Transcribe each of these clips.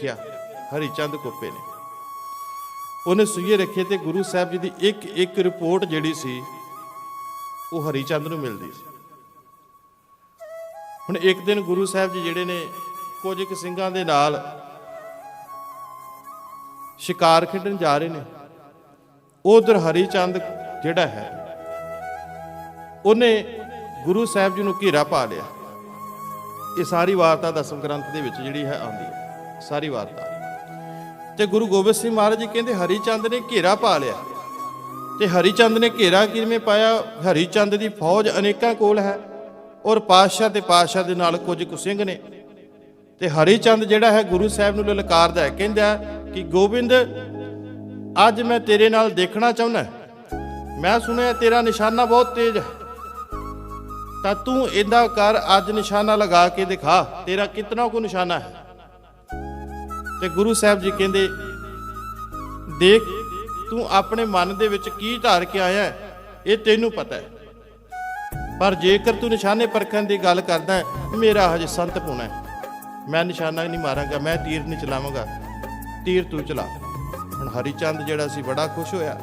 ਰੱਖਿਆ, ਹਰੀਚੰਦ ਕੋਪੇ ਨੇ। ਉਹਨੇ ਸੂਈਏ ਰੱਖੇ ਤੇ ਗੁਰੂ ਸਾਹਿਬ ਜੀ ਦੀ ਇੱਕ ਇੱਕ ਰਿਪੋਰਟ ਜਿਹੜੀ ਸੀ, ਉਹ ਹਰੀ ਚੰਦ ਨੂੰ ਮਿਲਦੀ ਸੀ। ਹੁਣ ਇੱਕ ਦਿਨ ਗੁਰੂ ਸਾਹਿਬ ਜੀ ਜਿਹੜੇ ਨੇ ਕੁਝ ਕੁ ਸਿੰਘਾਂ ਦੇ ਨਾਲ ਸ਼ਿਕਾਰ ਖੇਡਣ ਜਾ ਰਹੇ ਨੇ, ਉਧਰ ਹਰੀ ਚੰਦ ਜਿਹੜਾ ਹੈ, ਉਹਨੇ ਗੁਰੂ ਸਾਹਿਬ ਜੀ ਨੂੰ ਘੇਰਾ ਪਾ ਲਿਆ। ਇਹ ਸਾਰੀ ਵਾਰਤਾ ਦਸਮ ਗ੍ਰੰਥ ਦੇ ਵਿੱਚ ਜਿਹੜੀ ਹੈ ਆਉਂਦੀ ਹੈ। ਸਾਰੀ ਵਾਰਤਾ। ਤੇ ਗੁਰੂ ਗੋਬਿੰਦ ਸਿੰਘ ਮਹਾਰਾਜ ਜੀ ਕਹਿੰਦੇ ਹਰੀ ਚੰਦ ਨੇ ਘੇਰਾ ਪਾ ਲਿਆ। ਤੇ ਹਰੀ ਚੰਦ ਨੇ ਘੇਰਾ ਕਿਵੇਂ ਪਾਇਆ? ਹਰੀ ਚੰਦ ਦੀ ਫੌਜ ਅਨੇਕਾਂ ਕੋਲ ਹੈ ਔਰ ਪਾਤਸ਼ਾਹ ਤੇ ਪਾਤਸ਼ਾਹ ਦੇ ਨਾਲ ਕੁਝ ਕੁ ਸਿੰਘ ਨੇ। ਤੇ ਹਰੀ ਚੰਦ ਜਿਹੜਾ ਹੈ ਗੁਰੂ ਸਾਹਿਬ ਨੂੰ ਲਲਕਾਰਦਾ ਹੈ। ਕਹਿੰਦਾ ਕਿ ਗੋਬਿੰਦ, ਅੱਜ ਮੈਂ ਤੇਰੇ ਨਾਲ ਦੇਖਣਾ ਚਾਹੁੰਦਾ ਮੈਂ ਸੁਣਿਆ ਤੇਰਾ ਨਿਸ਼ਾਨਾ ਬਹੁਤ ਤੇਜ਼ ਹੈ। ਤਾਂ ਤੂੰ ਇਹਦਾ ਕਰ, ਅੱਜ ਨਿਸ਼ਾਨਾ ਲਗਾ ਕੇ ਦਿਖਾ। ਤੇਰਾ ਕਿਤਨਾ ਕੋ ਨਿਸ਼ਾਨਾ ਹੈ? ਤੇ ਗੁਰੂ ਸਾਹਿਬ ਜੀ ਕਹਿੰਦੇ ਦੇਖ ਤੂੰ ਆਪਣੇ ਮਨ ਦੇ ਵਿੱਚ ਕੀ ਧਾਰ ਕੇ ਆਇਆ ਹੈ, ਇਹ ਤੈਨੂੰ ਪਤਾ ਹੈ। ਪਰ ਜੇਕਰ ਤੂੰ ਨਿਸ਼ਾਨੇ ਪਰਖਣ ਦੀ ਗੱਲ ਕਰਦਾ ਹੈ, ਮੇਰਾ ਹਜੇ ਸੰਤ ਪੁਣਾ ਹੈ। ਮੈਂ ਨਿਸ਼ਾਨਾ ਨਹੀਂ ਮਾਰਾਂਗਾ ਮੈਂ ਤੀਰ ਨਹੀਂ ਚਲਾਵਾਂਗਾ। ਤੀਰ ਤੂੰ ਚਲਾ। ਹੁਣ ਹਰੀ ਚੰਦ ਜਿਹੜਾ ਸੀ ਬੜਾ ਖੁਸ਼ ਹੋਇਆ।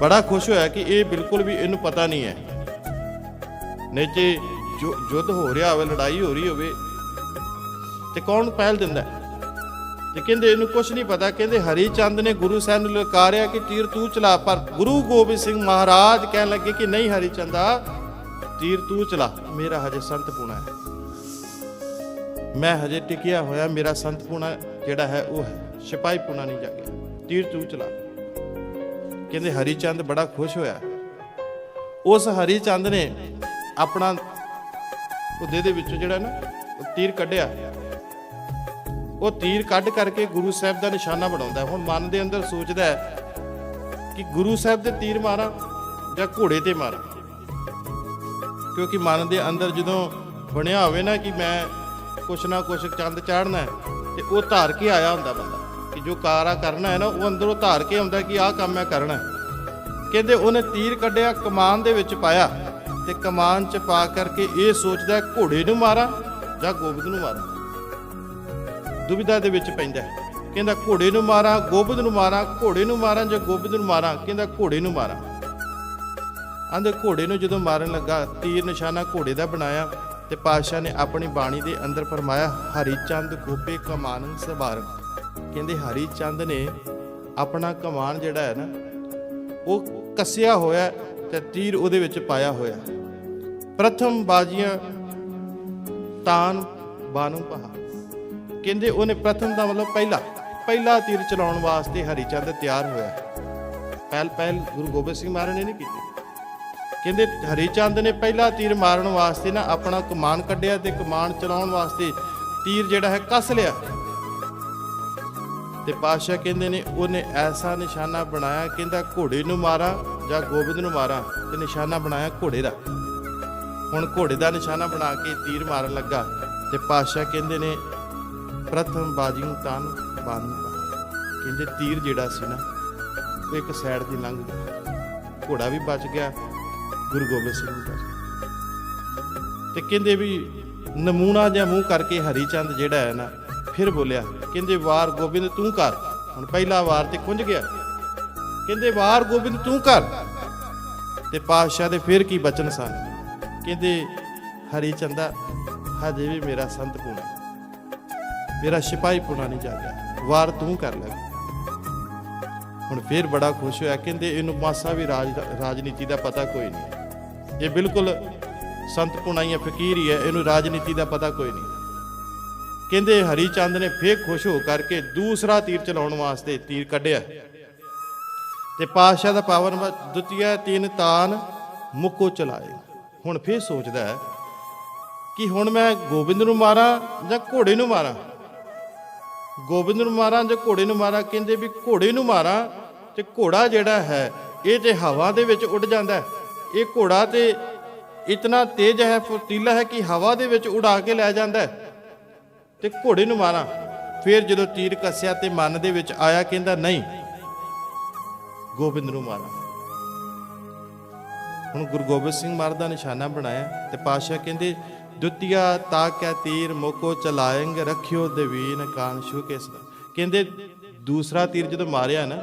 ਬੜਾ ਖੁਸ਼ ਹੋਇਆ ਕਿ ਇਹ ਬਿਲਕੁਲ ਵੀ ਇਹਨੂੰ ਪਤਾ ਨਹੀਂ ਹੈ। ਨਹੀਂ ਜੇ ਜੋ ਯੁੱਧ ਹੋ ਰਿਹਾ ਹੋਵੇ ਲੜਾਈ ਹੋ ਰਹੀ ਹੋਵੇ ਤੇ ਕੌਣ ਪਹਿਲ ਦਿੰਦਾ ਹੈ? ਤੇ ਕਹਿੰਦੇ ਇਹਨੂੰ ਕੁਝ ਨਹੀਂ ਪਤਾ। ਕਹਿੰਦੇ ਹਰੀ ਚੰਦ ਨੇ ਗੁਰੂ ਸਾਹਿਬ ਨੂੰ ਲਕਾਰਿਆ ਕਿ ਤੀਰ ਤੂੰ ਚਲਾ, ਪਰ ਗੁਰੂ ਗੋਬਿੰਦ ਸਿੰਘ ਮਹਾਰਾਜ ਕਹਿਣ ਲੱਗੇ ਕਿ ਨਹੀਂ ਹਰੀ ਚੰਦਾ ਤੀਰ ਤੂੰ ਚਲਾ। ਮੇਰਾ ਹਜੇ ਸੰਤ ਪੁਣਾ ਹੈ। ਮੈਂ ਹਜੇ ਟਿਕਿਆ ਹੋਇਆ, ਮੇਰਾ ਸੰਤ ਪੁਣਾ ਜਿਹੜਾ ਹੈ ਉਹ ਹੈ। ਸਿਪਾਹੀ ਪੁਣਾ ਨਹੀਂ ਜਾਗਿਆ ਤੀਰ ਤੂੰ ਚਲਾ। ਕਹਿੰਦੇ ਹਰੀ ਚੰਦ ਬੜਾ ਖੁਸ਼ ਹੋਇਆ। ਉਸ ਹਰੀ ਚੰਦ ਨੇ ਆਪਣਾ ਉਹਦੇ ਦੇ ਵਿੱਚੋਂ ਜਿਹੜਾ ਨਾ, ਉਹ ਤੀਰ ਕੱਢਿਆ। ਉਹ ਤੀਰ ਕੱਢ ਕਰਕੇ ਗੁਰੂ ਸਾਹਿਬ ਦਾ ਨਿਸ਼ਾਨਾ ਬਣਾਉਂਦਾ ਹੁਣ ਮਨ ਦੇ ਅੰਦਰ ਸੋਚਦਾ ਹੈ ਕਿ ਗੁਰੂ ਸਾਹਿਬ ਦੇ ਤੀਰ ਮਾਰਾਂ ਜਾਂ ਘੋੜੇ ਤੇ ਮਾਰਾਂ। ਕਿਉਂਕਿ ਮਨ ਦੇ ਅੰਦਰ ਜਦੋਂ ਬਣਿਆ ਹੋਵੇ ਨਾ ਕਿ ਮੈਂ ਕੁਛ ਨਾ ਕੁਛ ਚੰਦ ਚਾੜਨਾ ਹੈ ਤੇ ਉਹ ਧਾਰ ਕੇ ਆਇਆ ਹੁੰਦਾ ਬੰਦਾ। ਕਿ ਜੋ ਕਾਰਾ ਕਰਨਾ ਹੈ ਨਾ, ਉਹ ਅੰਦਰੋਂ ਧਾਰ ਕੇ ਆਉਂਦਾ ਕਿ ਆਹ ਕੰਮ ਮੈਂ ਕਰਨਾ ਕਹਿੰਦੇ ਉਹਨੇ ਤੀਰ ਕੱਢਿਆ, ਕਮਾਨ ਦੇ ਵਿੱਚ ਪਾਇਆ ਤੇ ਕਮਾਨ 'ਚ ਪਾ ਕਰਕੇ ਇਹ ਸੋਚਦਾ ਘੋੜੇ ਨੂੰ ਮਾਰਾਂ ਜਾਂ ਗੋਬਿੰਦ ਨੂੰ ਮਾਰਾਂ। ਦੁਬਿਧਾ ਦੇ ਵਿੱਚ ਪੈਂਦਾ ਹੈ। ਕਹਿੰਦਾ ਘੋੜੇ ਨੂੰ ਮਾਰਾਂ, ਗੋਬਿੰਦ ਨੂੰ ਮਾਰਾਂ, ਘੋੜੇ ਨੂੰ ਮਾਰਾਂ ਜਾਂ ਗੋਬਿੰਦ ਨੂੰ ਮਾਰਾਂ? ਕਹਿੰਦਾ ਘੋੜੇ ਨੂੰ ਮਾਰਾਂ। ਆਂਦੇ ਘੋੜੇ ਨੂੰ ਜਦੋਂ ਮਾਰਨ ਲੱਗਾ, ਤੀਰ ਨਿਸ਼ਾਨਾ ਘੋੜੇ ਦਾ ਬਣਾਇਆ ਤੇ ਪਾਤਸ਼ਾਹ ਨੇ ਆਪਣੀ ਬਾਣੀ ਦੇ ਅੰਦਰ ਫਰਮਾਇਆ, ਹਰੀ ਚੰਦ ਗੋਪੇ ਕਮਾਨ ਸਵਾਰ ਕਹਿੰਦੇ ਹਰੀ ਚੰਦ ਨੇ ਆਪਣਾ ਕਮਾਨ ਜਿਹੜਾ ਹੈ ਨਾ, ਉਹ ਕੱਸਿਆ ਹੋਇਆ ਤੇ ਤੀਰ ਉਹਦੇ ਵਿੱਚ ਪਾਇਆ ਹੋਇਆ। ਪ੍ਰਥਮ ਬਾਜੀਆਂ ਤਾਨ ਬਾਨੂ ਪਹਾ ਕਹਿੰਦੇ ਉਹਨੇ ਪ੍ਰਥਮ ਦਾ ਮਤਲਬ ਪਹਿਲਾ ਪਹਿਲਾ ਤੀਰ ਚਲਾਉਣ ਵਾਸਤੇ ਹਰੀ ਚੰਦ ਤਿਆਰ ਹੋਇਆ। ਪਹਿਲ ਪਹਿਲ ਗੁਰੂ ਗੋਬਿੰਦ ਸਿੰਘ ਮਹਾਰਾਜ ਨੇ ਨਹੀਂ ਕੀਤੀ। ਕਹਿੰਦੇ ਹਰੀ ਚੰਦ ਨੇ ਪਹਿਲਾ ਤੀਰ ਮਾਰਨ ਵਾਸਤੇ ਨਾ ਆਪਣਾ ਕਮਾਨ ਕੱਢਿਆ ਤੇ ਕਮਾਨ ਚਲਾਉਣ ਵਾਸਤੇ ਤੀਰ ਜਿਹੜਾ ਹੈ ਕੱਸ ਲਿਆ। ਤੇ ਪਾਤਸ਼ਾਹ ਕਹਿੰਦੇ ਨੇ ਉਹਨੇ ਐਸਾ ਨਿਸ਼ਾਨਾ ਬਣਾਇਆ, ਕਹਿੰਦਾ ਘੋੜੇ ਨੂੰ ਮਾਰਾਂ ਜਾਂ ਗੋਬਿੰਦ ਨੂੰ ਮਾਰਾਂ ਤੇ ਨਿਸ਼ਾਨਾ ਬਣਾਇਆ ਘੋੜੇ ਦਾ। ਹੁਣ ਘੋੜੇ ਦਾ ਨਿਸ਼ਾਨਾ ਬਣਾ ਕੇ ਤੀਰ ਮਾਰਨ ਲੱਗਾ ਤੇ ਪਾਤਸ਼ਾਹ ਕਹਿੰਦੇ ਨੇ ਪ੍ਰਥਮ ਬਾਜੀਉ ਤਨ ਬਾਨੂ ਕਹਿੰਦੇ ਤੀਰ ਜਿਹੜਾ ਸੀ ਨਾ, ਉਹ ਇੱਕ ਸਾਈਡ ਦੀ ਲੰਘ ਗਿਆ। ਘੋੜਾ ਵੀ ਬਚ ਗਿਆ, ਗੁਰੂ ਗੋਬਿੰਦ ਸਿੰਘ ਵੀ ਤੇ ਕਹਿੰਦੇ ਵੀ ਨਮੂਨਾ ਜਾਂ ਮੂੰਹ ਕਰਕੇ ਹਰੀ ਚੰਦ ਜਿਹੜਾ ਹੈ ਨਾ, ਫਿਰ ਬੋਲਿਆ, ਕਹਿੰਦੇ ਵਾਰ ਗੋਬਿੰਦ ਤੂੰ ਕਰ। ਹੁਣ ਪਹਿਲਾ ਵਾਰ ਤੇ ਖੁੰਝ ਗਿਆ। ਕਹਿੰਦੇ ਵਾਰ ਗੋਬਿੰਦ ਤੂੰ ਕਰ। ਤੇ ਪਾਤਸ਼ਾਹ ਦੇ ਫਿਰ ਕੀ ਬਚਨ ਸਨ? ਕਹਿੰਦੇ ਹਰੀ ਚੰਦਾ ਹਜੇ ਵੀ ਮੇਰਾ ਸੰਤ ਪੁਣਾ ਮੇਰਾ ਸਿਪਾਹੀ ਪੁਣਾ ਨਹੀਂ ਜਾਗਿਆ ਵਾਰ ਤੂੰ ਕਰ ਲੈ। ਹੁਣ ਫੇਰ ਬੜਾ ਖੁਸ਼ ਹੋਇਆ, ਕਹਿੰਦੇ ਇਹਨੂੰ ਮਾਸਾ ਵੀ ਰਾਜ ਰਾਜਨੀਤੀ ਦਾ ਪਤਾ ਕੋਈ ਨਹੀਂ ਇਹ ਬਿਲਕੁਲ ਸੰਤ ਪੁਣਾਈਆ ਫਕੀਰ ਹੀ ਹੈ, ਇਹਨੂੰ ਰਾਜਨੀਤੀ ਦਾ ਪਤਾ ਕੋਈ ਨਹੀਂ। ਕਹਿੰਦੇ ਹਰੀ ਚੰਦ ਨੇ ਫੇਰ ਖੁਸ਼ ਹੋ ਕਰਕੇ ਦੂਸਰਾ ਤੀਰ ਚਲਾਉਣ ਵਾਸਤੇ ਤੀਰ ਕੱਢਿਆ। ਤੇ ਪਾਤਸ਼ਾਹ ਦਾ ਪਾਵਨ ਦੁਤੀਆ ਤਿੰਨ ਤਾਨ ਮੁੱਕੋ ਚਲਾਏ। ਹੁਣ ਫੇਰ ਸੋਚਦਾ ਹੈ ਕਿ ਹੁਣ ਮੈਂ ਗੋਬਿੰਦ ਨੂੰ ਮਾਰਾਂ ਜਾਂ ਘੋੜੇ ਨੂੰ ਮਾਰਾਂ? ਗੋਬਿੰਦ ਨੂੰ ਮਾਰਾਂ ਜਾਂ ਘੋੜੇ ਨੂੰ ਮਾਰਾਂ, ਕਹਿੰਦੇ ਵੀ ਘੋੜੇ ਨੂੰ ਮਾਰਾਂ ਤੇ ਘੋੜਾ ਜਿਹੜਾ ਹੈ, ਇਹ ਤੇ ਹਵਾ ਦੇ ਵਿੱਚ ਉੱਡ ਜਾਂਦਾ ਹੈ। ਇਹ ਘੋੜਾ ਤੇ ਇਤਨਾ ਤੇਜ਼ ਹੈ, ਫੁਰਤੀਲਾ ਹੈ ਕਿ ਹਵਾ ਦੇ ਵਿੱਚ ਉਡਾ ਕੇ ਲੈ ਜਾਂਦਾ ਹੈ ਤੇ ਘੋੜੇ ਨੂੰ ਮਾਰਾਂ। ਫਿਰ ਜਦੋਂ ਤੀਰ ਕੱਸਿਆ ਤੇ ਮਨ ਦੇ ਵਿੱਚ ਆਇਆ, ਕਹਿੰਦਾ ਨਹੀਂ, ਗੋਬਿੰਦ ਨੂੰ ਮਾਰਾਂ। ਹੁਣ ਗੁਰੂ ਗੋਬਿੰਦ ਸਿੰਘ ਮਹਾਰਾਜ ਦਾ ਨਿਸ਼ਾਨਾ ਬਣਾਇਆ ਤੇ ਪਾਤਸ਼ਾਹ ਕਹਿੰਦੇ ਦੁਤੀਆ ਤਾਕੈ ਤੀਰ ਮੋਕੋ ਚਲਾਏਂਗੇ, ਰੱਖਿਓ ਦੇਵੀਨ ਕਾਨ ਛੂ ਕੇ ਕਹਿੰਦੇ ਦੂਸਰਾ ਤੀਰ ਜਦੋਂ ਮਾਰਿਆ ਨਾ,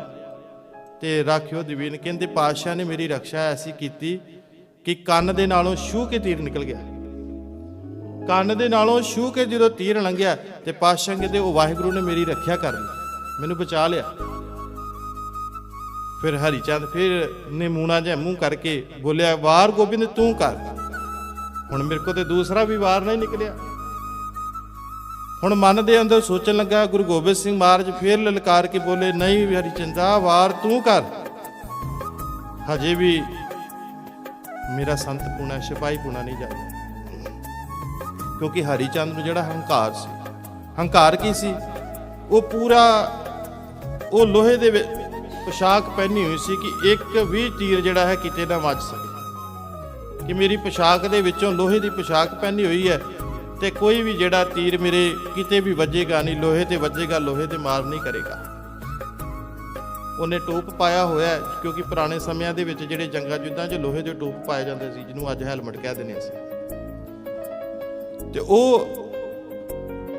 ਤੇ ਰਾਖਿਓ ਦੇਵੀਨ, ਕਹਿੰਦੇ ਪਾਤਸ਼ਾਹ ਨੇ ਮੇਰੀ ਰੱਖਿਆ ਐਸੀ ਕੀਤੀ ਕਿ ਕੰਨ ਦੇ ਨਾਲੋਂ ਛੂ ਕੇ ਤੀਰ ਨਿਕਲ ਗਿਆ। ਕੰਨ ਦੇ ਨਾਲੋਂ ਛੂ ਕੇ ਜਦੋਂ ਤੀਰ ਲੰਘਿਆ, ਤੇ ਪਾਤਸ਼ਾਹ ਕਹਿੰਦੇ ਉਹ ਵਾਹਿਗੁਰੂ ਨੇ ਮੇਰੀ ਰੱਖਿਆ ਕਰ ਲਈ, ਮੈਨੂੰ ਬਚਾ ਲਿਆ। ਫਿਰ ਹਰੀ ਚੰਦ ਫਿਰ ਨੇ ਮੂਣਾ ਜਿਹਾ ਮੂੰਹ ਕਰਕੇ ਬੋਲਿਆ, ਵਾਰ ਗੋਬਿੰਦ ਤੂੰ ਕਰ। ਹੁਣ ਮੇਰੇ ਕੋ ਤੇ ਦੂਸਰਾ ਵੀ ਵਾਰ ਨਹੀਂ ਨਿਕਲਿਆ। ਹੁਣ ਮਨ ਦੇ ਅੰਦਰ ਸੋਚਣ ਲੱਗਾ, ਗੁਰੂ ਗੋਬਿੰਦ ਸਿੰਘ ਮਹਾਰਾਜ ਫੇਰ ਲਲਕਾਰ ਕੇ ਬੋਲੇ, ਨਹੀਂ ਹਰੀ ਚੰਦਾ ਵਾਰ ਤੂੰ ਕਰ। ਹਜੇ ਵੀ ਮੇਰਾ ਸੰਤ ਪੁਣਾ, ਸਿਪਾਹੀ ਪੁਣਾ ਨਹੀਂ ਜਾਂਦਾ। ਕਿਉਂਕਿ ਹਰੀ ਚੰਦ ਨੂੰ ਜਿਹੜਾ ਹੰਕਾਰ ਸੀ, ਹੰਕਾਰ ਕੀ ਸੀ? ਉਹ ਪੂਰਾ, ਉਹ ਲੋਹੇ ਦੇ ਵਿੱਚ ਪੋਸ਼ਾਕ ਪਹਿਨੀ ਹੋਈ ਸੀ ਕਿ ਇੱਕ ਵੀ ਤੀਰ ਜਿਹੜਾ ਹੈ ਕਿਤੇ ਨਾ ਵੱਜ ਸਕੇ। ਕਿ ਮੇਰੀ ਪੋਸ਼ਾਕ ਦੇ ਵਿੱਚੋਂ ਲੋਹੇ ਦੀ ਪੋਸ਼ਾਕ ਪਹਿਨੀ ਹੋਈ ਹੈ ਤੇ ਕੋਈ ਵੀ ਜਿਹੜਾ ਤੀਰ ਮੇਰੇ ਕਿਤੇ ਵੀ ਵੱਜੇਗਾ ਨਹੀਂ, ਲੋਹੇ ਤੇ ਵੱਜੇਗਾ, ਲੋਹੇ ਤੇ ਮਾਰ ਨਹੀਂ ਕਰੇਗਾ। ਉਹਨੇ ਟੋਪ ਪਾਇਆ ਹੋਇਆ ਕਿਉਂਕਿ ਪੁਰਾਣੇ ਸਮਿਆਂ ਦੇ ਵਿੱਚ ਜਿਹੜੇ ਜੰਗਾਂ ਯੁੱਧਾਂ 'ਚ ਲੋਹੇ ਦੇ ਟੋਪ ਪਾਏ ਜਾਂਦੇ ਸੀ, ਜਿਹਨੂੰ ਅੱਜ ਹੈਲਮਟ ਕਹਿ ਦਿੰਦੇ ਅਸੀਂ। ਤੇ ਉਹ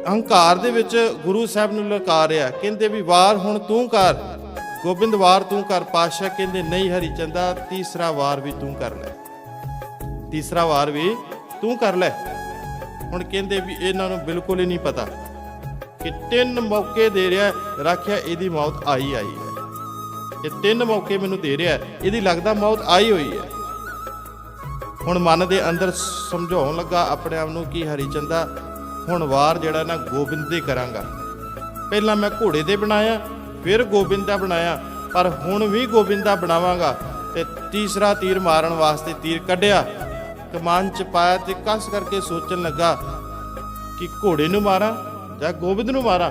ਅਹੰਕਾਰ ਦੇ ਵਿੱਚ ਗੁਰੂ ਸਾਹਿਬ ਨੂੰ ਲਲਕਾਰ ਰਿਹਾ, ਕਹਿੰਦੇ ਵੀ ਵਾਰ ਹੁਣ ਤੂੰ ਕਰ, ਗੋਬਿੰਦ ਵਾਰ ਤੂੰ ਕਰ ਪਾਸ਼ਾ ਕਹਿੰਦੇ ਨਹੀਂ ਹਰੀ ਚੰਦਾ, ਤੀਸਰਾ ਵਾਰ ਵੀ ਤੂੰ ਕਰ ਲੈ। ਤੀਸਰਾ ਵਾਰ ਵੀ ਤੂੰ ਕਰ ਲੈ। ਹੁਣ ਕਹਿੰਦੇ ਵੀ ਇਹਨਾਂ ਨੂੰ ਬਿਲਕੁਲ ਹੀ ਨਹੀਂ ਪਤਾ ਕਿ ਤਿੰਨ ਮੌਕੇ ਦੇ ਰਿਹਾ, ਰੱਖਿਆ ਇਹਦੀ ਮੌਤ ਆਈ ਆਈ ਹੈ। ਇਹ ਤਿੰਨ ਮੌਕੇ ਮੈਨੂੰ ਦੇ ਰਿਹਾ, ਇਹਦੀ ਲੱਗਦਾ ਮੌਤ ਆਈ ਹੋਈ ਹੈ। ਹੁਣ ਮਨ ਦੇ ਅੰਦਰ ਸਮਝਾਉਣ ਲੱਗਾ ਆਪਣੇ ਆਪ ਨੂੰ ਕਿ ਹਰੀ ਚੰਦਾ ਹੁਣ ਵਾਰ ਜਿਹੜਾ ਨਾ ਗੋਬਿੰਦ ਦੇ ਕਰਾਂਗਾ। ਪਹਿਲਾਂ ਮੈਂ ਘੋੜੇ ਦੇ ਬਣਾਇਆ, ਫਿਰ ਗੋਬਿੰਦ ਦਾ ਬਣਾਇਆ, ਪਰ ਹੁਣ ਵੀ ਗੋਬਿੰਦ ਦਾ ਬਣਾਵਾਂਗਾ ਤੇ ਤੀਸਰਾ ਤੀਰ ਮਾਰਨ ਵਾਸਤੇ ਤੀਰ ਕੱਢਿਆ। ਕਮਾਨ ਚ ਪਾਇਆ ਤੇ ਕਸ ਕਰਕੇ ਸੋਚਣ ਲੱਗਾ ਕਿ ਘੋੜੇ ਨੂੰ ਮਾਰਾਂ ਜਾਂ ਗੋਬਿੰਦ ਨੂੰ ਮਾਰਾਂ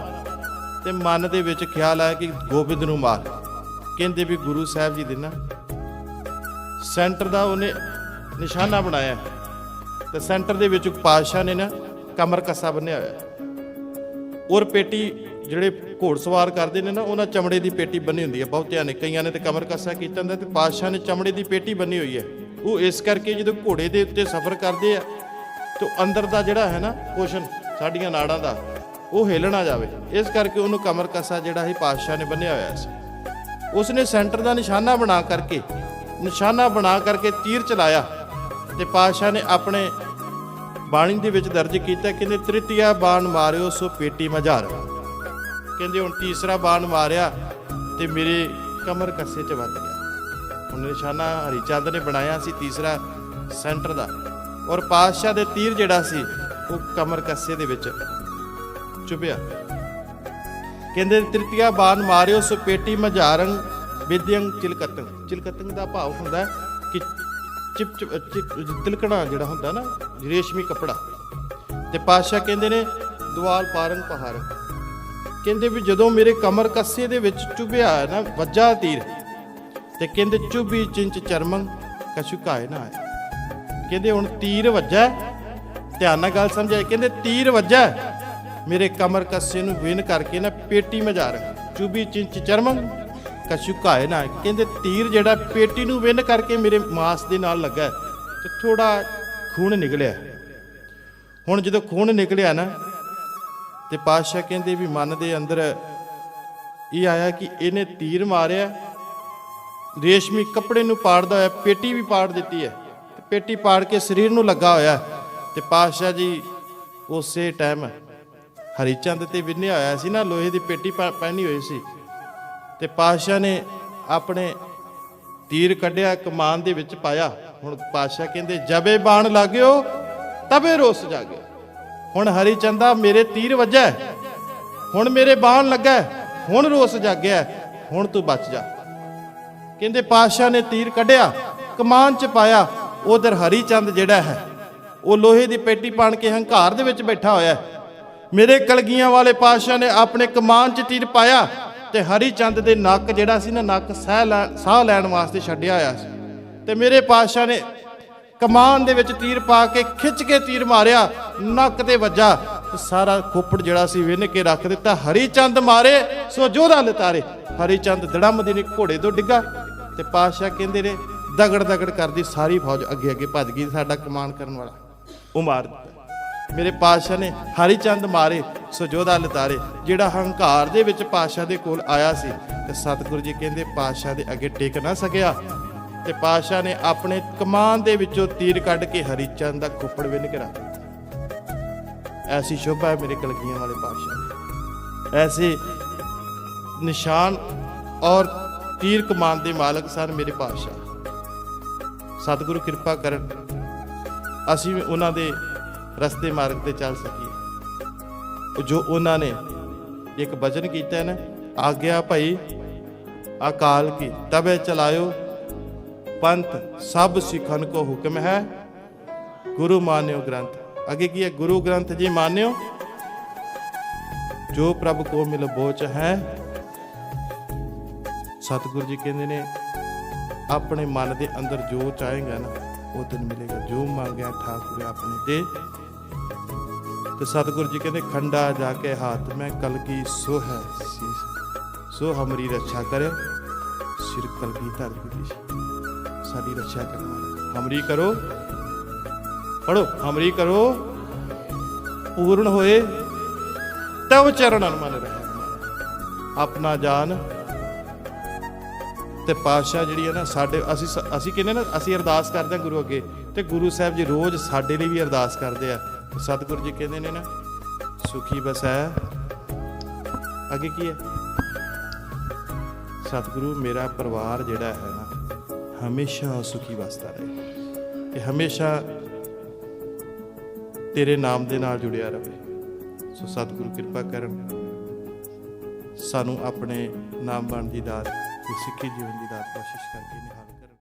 ਤੇ ਮਨ ਦੇ ਵਿੱਚ ਖਿਆਲ ਆਇਆ ਕਿ ਗੋਬਿੰਦ ਨੂੰ ਮਾਰ। ਕਹਿੰਦੇ ਵੀ ਗੁਰੂ ਸਾਹਿਬ ਜੀ ਦੇ ਨਾ ਸੈਂਟਰ ਦਾ ਉਹਨੇ ਨਿਸ਼ਾਨਾ ਬਣਾਇਆ। ਤੇ ਸੈਂਟਰ ਦੇ ਵਿੱਚ ਪਾਤਸ਼ਾਹ ਨੇ ਨਾ ਕਮਰ ਕੱਸਾ ਬੰਨਿਆ ਹੋਇਆ। ਔਰ ਪੇਟੀ ਜਿਹੜੇ ਘੋੜਸਵਾਰ ਕਰਦੇ ਨੇ ਨਾ, ਉਹਨਾਂ ਚਮੜੇ ਦੀ ਪੇਟੀ ਬੰਨੀ ਹੁੰਦੀ ਹੈ, ਬਹੁਤਿਆਂ ਨੇ। ਕਈਆਂ ਨੇ ਤੇ ਕਮਰ ਕੱਸਾ ਕੀਤਾ ਹੁੰਦਾ ਤੇ ਪਾਤਸ਼ਾਹ ਨੇ ਚਮੜੇ ਦੀ ਪੇਟੀ ਬੰਨੀ ਹੋਈ ਹੈ। ਉਹ ਇਸ ਕਰਕੇ ਜਦੋਂ ਘੋੜੇ ਦੇ ਉੱਤੇ ਸਫ਼ਰ ਕਰਦੇ ਆ, ਤੇ ਅੰਦਰ ਦਾ ਜਿਹੜਾ ਹੈ ਨਾ ਪੋਸ਼ਨ ਸਾਡੀਆਂ ਨਾੜਾਂ ਦਾ, ਉਹ ਹਿੱਲ ਨਾ ਜਾਵੇ। ਇਸ ਕਰਕੇ ਉਹਨੂੰ ਕਮਰ ਕੱਸਾ ਜਿਹੜਾ ਸੀ ਪਾਤਸ਼ਾਹ ਨੇ ਬੰਨਿਆ ਹੋਇਆ ਸੀ। ਉਸਨੇ ਸੈਂਟਰ ਦਾ ਨਿਸ਼ਾਨਾ ਬਣਾ ਕਰਕੇ, ਨਿਸ਼ਾਨਾ ਬਣਾ ਕਰਕੇ ਤੀਰ ਚਲਾਇਆ ਤੇ ਪਾਤਸ਼ਾਹ ਨੇ ਆਪਣੇ ਬਾਣੀ ਦੇ ਵਿੱਚ ਦਰਜ ਕੀਤਾ, ਕਹਿੰਦੇ ਤ੍ਰਿਤੀਆ ਬਾਣ ਮਾਰਿਓ ਸੋ ਪੇਟੀ ਮਝਾਰ ਕਹਿੰਦੇ ਹੁਣ ਤੀਸਰਾ ਬਾਣ ਮਾਰਿਆ ਤੇ ਮੇਰੇ ਕਮਰ ਕੱਸੇ 'ਚ ਵੱਜ ਗਿਆ। ਨਿਸ਼ਾਨਾ ਹਰੀਚੰਦ ਨੇ ਬਣਾਇਆ ਸੀ ਤੀਸਰਾ ਸੈਂਟਰ ਦਾ। ਔਰ ਪਾਤਸ਼ਾਹ ਦੇ ਤੀਰ ਜਿਹੜਾ ਸੀ, ਉਹ ਕਮਰ ਕੱਸੇ ਦੇ ਵਿੱਚ ਚੁਭਿਆ। ਕਹਿੰਦੇ, ਤ੍ਰਿਤੀਆ ਬਾਣ ਮਾਰਿਓ, ਸੋ ਪੇਟੀ ਮਝਾਰੰ ਵਿਦਿਅੰ ਚਿਲਕਤੰ ਚਿਲਕਤੰ ਦਾ ਭਾਵ ਹੁੰਦਾ ਕਿ ਚਿਪ ਚਿਪ ਤਿਲਕਣਾ ਜਿਹੜਾ ਹੁੰਦਾ ਨਾ, ਰੇਸ਼ਮੀ ਕਪੜਾ। ਤੇ ਪਾਤਸ਼ਾਹ ਕਹਿੰਦੇ ਨੇ, ਦੁਆਲ ਪਾਰੰਗ ਪਹਾੜ ਕਹਿੰਦੇ ਵੀ ਜਦੋਂ ਮੇਰੇ ਕਮਰ ਕੱਸੇ ਦੇ ਵਿੱਚ ਚੁਭਿਆ ਨਾ, ਵੱਜਾ ਤੀਰ ਤੇ ਕਹਿੰਦੇ, ਚੁਭੀ ਚਿੰਚ ਚਰਮੰ, ਕਛੁ ਕਾਇ ਨਾ ਆਏ। ਕਹਿੰਦੇ, ਹੁਣ ਤੀਰ ਵੱਜਾ? ਧਿਆਨ ਨਾਲ ਗੱਲ ਸਮਝਾਏ ਕਹਿੰਦੇ, ਤੀਰ ਵੱਜਾ? ਮੇਰੇ ਕਮਰ ਕੱਸੇ ਨੂੰ ਵਿਨ ਕਰਕੇ ਨਾ ਪੇਟੀ ਮਝਾਰ ਚੁਭੀ ਚਿੰਚ ਚਰਮੰ, ਕਛੁ ਕਾਇ ਨਾ ਕਹਿੰਦੇ, ਤੀਰ ਜਿਹੜਾ ਪੇਟੀ ਨੂੰ ਵਿਨ ਕਰਕੇ ਮੇਰੇ ਮਾਸ ਦੇ ਨਾਲ ਲੱਗਾ ਤੇ ਥੋੜਾ ਖੂਨ ਨਿਕਲਿਆ ਹੁਣ ਜਦੋਂ ਖੂਨ ਨਿਕਲਿਆ ਨਾ, ਤੇ ਪਾਤਸ਼ਾਹ ਕਹਿੰਦੇ ਵੀ ਮਨ ਦੇ ਅੰਦਰ ਇਹ ਆਇਆ ਕਿ ਇਹਨੇ ਤੀਰ ਮਾਰਿਆ ਰੇਸ਼ਮੀ ਕੱਪੜੇ ਨੂੰ ਪਾੜਦਾ ਹੋਇਆ, ਪੇਟੀ ਵੀ ਪਾੜ ਦਿੱਤੀ ਹੈ। ਪੇਟੀ ਪਾੜ ਕੇ ਸਰੀਰ ਨੂੰ ਲੱਗਾ ਹੋਇਆ ਤੇ ਪਾਤਸ਼ਾਹ ਜੀ, ਉਸੇ ਟਾਈਮ ਹਰੀਚੰਦ ਤੇ ਵਿੰਨਿਆ ਹੋਇਆ ਸੀ ਨਾ, ਲੋਹੇ ਦੀ ਪੇਟੀ ਪਾ- ਪਹਿਨੀ ਹੋਈ ਸੀ। ਤੇ ਪਾਤਸ਼ਾਹ ਨੇ ਆਪਣੇ ਤੀਰ ਕੱਢਿਆ, ਕਮਾਨ ਦੇ ਵਿੱਚ ਪਾਇਆ। ਹੁਣ ਪਾਤਸ਼ਾਹ ਕਹਿੰਦੇ, ਜਬੇ ਬਾਣ ਲੱਗਿਓ, ਤਬੇ ਰੋਸ ਜਾਗੇ। ਹੁਣ ਹਰੀ ਚੰਦਾ, ਮੇਰੇ ਤੀਰ ਵੱਜਾ। ਹੁਣ ਮੇਰੇ ਬਾਣ ਲੱਗਾ, ਹੁਣ ਰੋਸ ਜਾਗਿਆ। ਹੁਣ ਤੂੰ ਬਚ ਜਾ। ਕਹਿੰਦੇ ਪਾਤਸ਼ਾਹ ਨੇ ਤੀਰ ਕੱਢਿਆ, ਕਮਾਨ ਚ ਪਾਇਆ, ਉਧਰ ਹਰੀ ਚੰਦ ਜਿਹੜਾ ਹੈ, ਉਹ ਲੋਹੇ ਦੀ ਪੇਟੀ ਪਾਣ ਕੇ ਹੰਕਾਰ ਦੇ ਵਿੱਚ ਬੈਠਾ ਹੋਇਆ ਹੈ। ਮੇਰੇ ਕਲਗੀਆਂ ਵਾਲੇ ਪਾਤਸ਼ਾਹ ਨੇ ਆਪਣੇ ਕਮਾਨ ਚ ਤੀਰ ਪਾਇਆ ਤੇ ਹਰੀ ਚੰਦ ਦੇ ਨੱਕ ਜਿਹੜਾ ਸੀ ਨਾ, ਨੱਕ ਸਾਹ ਲੈਣ ਸਾਹ ਲੈਣ ਵਾਸਤੇ ਛੱਡਿਆ ਹੋਇਆ ਸੀ। ਤੇ ਮੇਰੇ ਪਾਤਸ਼ਾਹ ਨੇ ਕਮਾਨ ਦੇ ਵਿੱਚ ਤੀਰ ਪਾ ਕੇ ਖਿੱਚ ਕੇ ਤੀਰ ਮਾਰਿਆ, ਨੱਕ ਤੇ ਵੱਜਾ ਸਾਰਾ ਖੋਪੜ ਜਿਹੜਾ ਸੀ ਵਿੰਨ ਕੇ ਰੱਖ ਦਿੱਤਾ। ਹਰੀ ਚੰਦ ਮਾਰੇ, ਸੋ ਜੋਧਾ ਲਤਾਰੇ। ਹਰੀ ਚੰਦ ਦੜਮ ਦੇ ਨੇ ਘੋੜੇ ਤੋਂ ਡਿੱਗਾ। ਤੇ ਪਾਤਸ਼ਾਹ ਕਹਿੰਦੇ ਨੇ ਦਗੜ ਦਗੜ ਕਰਦੀ ਸਾਰੀ ਫੌਜ ਅੱਗੇ ਅੱਗੇ ਭੱਜ ਗਈ, ਸਾਡਾ ਕਮਾਨ ਕਰਨ ਵਾਲਾ। ਉਹ ਮਾਰ ਦਿੱਤਾ। ਮੇਰੇ ਪਾਤਸ਼ਾਹ ਨੇ ਹਰੀ ਚੰਦ ਮਾਰੇ ਸੋ ਲਤਾਰੇ, ਜਿਹੜਾ ਹੰਕਾਰ ਦੇ ਵਿੱਚ ਪਾਤਸ਼ਾਹ ਦੇ ਕੋਲ ਆਇਆ ਸੀ। ਤੇ ਸਤਿਗੁਰੂ ਜੀ ਕਹਿੰਦੇ, ਪਾਤਸ਼ਾਹ ਦੇ ਅੱਗੇ ਟਿਕ ਨਾ ਸਕਿਆ। ਤੇ ਪਾਤਸ਼ਾਹ ਨੇ ਆਪਣੇ ਕਮਾਨ ਦੇ ਵਿੱਚੋਂ ਤੀਰ ਕੱਢ ਕੇ ਹਰੀ ਚੰਦ ਦਾ ਖੋਪੜ ਵਿੰਨ ਕੇ ਰੱਖ ਦਿੱਤਾ। ਐਸੀ ਸ਼ੋਭਾ ਹੈ ਮੇਰੇ ਕਲਗੀਆਂ ਵਾਲੇ ਪਾਤਸ਼ਾਹ ਐਸੇ ਨਿਸ਼ਾਨ ਔਰ ਤੀਰ ਕਮਾਨ ਦੇ ਮਾਲਕ ਸਨ ਮੇਰੇ ਪਾਤਸ਼ਾਹ। ਸਤਿਗੁਰੂ ਕਿਰਪਾ ਕਰਨ ਅਸੀਂ ਵੀ ਉਹਨਾਂ ਦੇ ਰਸਤੇ ਮਾਰਗ ਤੇ ਚੱਲ ਸਕੀਏ। ਜੋ ਉਹਨਾਂ ਨੇ ਇੱਕ ਵਚਨ ਕੀਤਾ ਹੈ ਨਾ, ਆਗਿਆ ਭਾਈ ਅਕਾਲ ਕੀ ਤਬੇ ਚਲਾਇਓ, ਪੰਥ ਸਭ ਸਿੱਖਨ ਕੋ ਹੁਕਮ ਹੈ। ਗੁਰੂ ਮਾਨਿਓ ਗ੍ਰੰਥ। ਅੱਗੇ ਕੀ ਹੈ? ਗੁਰੂ ਗ੍ਰੰਥ ਜੀ ਮਾਨਿਓ, ਜੋ ਪ੍ਰਭ ਕੋ ਮਿਲ ਬੋਚ ਹੈ ਸਤਿਗੁਰੂ ਜੀ ਕਹਿੰਦੇ ਨੇ, ਆਪਣੇ ਮਨ ਦੇ ਅੰਦਰ ਜੋ ਚਾਹੇਗਾ ਨਾ, ਉਹ ਤੈਨੂੰ ਮਿਲੇਗਾ। ਜੋ ਮੰਗਿਆ ਠਾਕੁਰ ਆਪਣੇ ਤੇ। ਤੇ ਸਤਿਗੁਰੂ ਜੀ ਕਹਿੰਦੇ, ਖੰਡਾ ਜਾ ਕੇ ਹਾਥ, ਮੈਂ ਕਲਗੀ ਸੋ ਹੈ ਸੀਸ। ਸੋ ਹਮਰੀ ਰੱਖਿਆ ਕਰੇ। ਸਿਰ ਕਲਗੀ ਧਰ ਦੀ ਸਾਡੀ ਰੱਖਿਆ ਕਰਨ ਹਮਰੀ ਕਰੋ। ਪੜੋ ਹਮਰੀ ਕਰੋ। ਪੂਰਨ ਹੋਏ। ਤਵ ਚਰਨਨ ਮਨ ਰਹੇ। ਆਪਣਾ ਜਾਨ ਤੇ ਪਾਤਸ਼ਾਹ ਜਿਹੜੀ ਹੈ ਨਾ ਸਾਡੇ, ਅਸੀਂ ਅਸੀਂ ਕਹਿੰਦੇ ਨਾ, ਅਸੀਂ ਅਰਦਾਸ ਕਰਦੇ ਹਾਂ ਗੁਰੂ ਅੱਗੇ। ਤੇ ਗੁਰੂ ਸਾਹਿਬ ਜੀ ਰੋਜ਼ ਸਾਡੇ ਲਈ ਵੀ ਅਰਦਾਸ ਕਰਦੇ ਆ। ਸਤਿਗੁਰੂ ਜੀ ਕਹਿੰਦੇ ਨੇ ਨਾ, ਸੁਖੀ ਬਸੈ ਅੱਗੇ ਕੀ ਹੈ? ਸਤਿਗੁਰੂ, ਮੇਰਾ ਪਰਿਵਾਰ ਜਿਹੜਾ ਹੈ ਨਾ, ਹਮੇਸ਼ਾ ਸੁਖੀ ਵਸਦਾ ਰਹੇ। ਇਹ ਹਮੇਸ਼ਾ ਤੇਰੇ ਨਾਮ ਦੇ ਨਾਲ ਜੁੜਿਆ ਰਹੇ। ਸੋ ਸਤਿਗੁਰੂ ਕਿਰਪਾ ਕਰਨ, ਸਾਨੂੰ ਆਪਣੇ ਨਾਮ ਬਣ ਦੀ ਦਾਤ ਤੇ ਸਿੱਖੀ ਜੀਵਨ ਦੀ ਦਾਤ ਬਖਸ਼ਿਸ਼ ਕਰਕੇ ਨਿਹਾਲ।